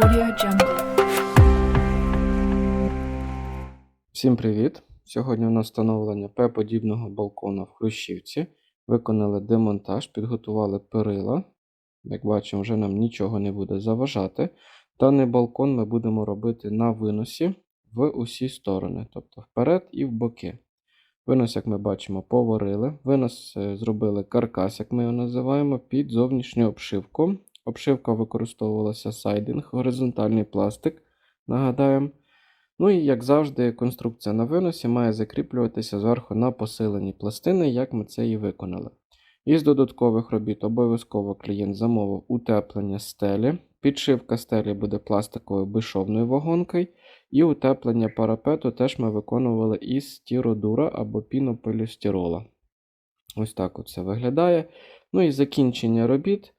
Audio Jungle. Всім привіт! Сьогодні у нас встановлення П-подібного балкона в Хрущівці. Виконали демонтаж, підготували перила. Як бачимо, вже нам нічого не буде заважати. Даний балкон ми будемо робити на виносі в усі сторони, тобто вперед і в боки. Винос, як ми бачимо, поварили. Винос е, зробили каркас, як ми його називаємо, під зовнішню обшивку. Обшивка використовувалася сайдинг, горизонтальний пластик. Нагадаємо. Ну і як завжди, конструкція на виносі має закріплюватися зверху на посилені пластини, як ми це і виконали. Із додаткових робіт обов'язково клієнт замовив утеплення стелі. Підшивка стелі буде пластиковою безшовною вагонкою. І утеплення парапету теж ми виконували із стіродура або пінополістирола. Ось так це виглядає. Ну і закінчення робіт.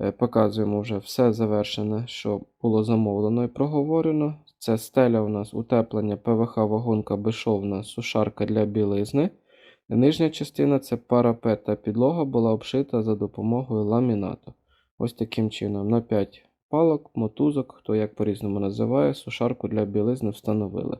Е, Показуємо вже все завершене, що було замовлено і проговорено. Це стеля у нас утеплення ПВХ вагонка безшовна сушарка для білизни. Нижня частина це парапет та підлога була обшита за допомогою ламінату. Ось таким чином на 5 палок, мотузок, хто як по-різному називає, сушарку для білизни встановили.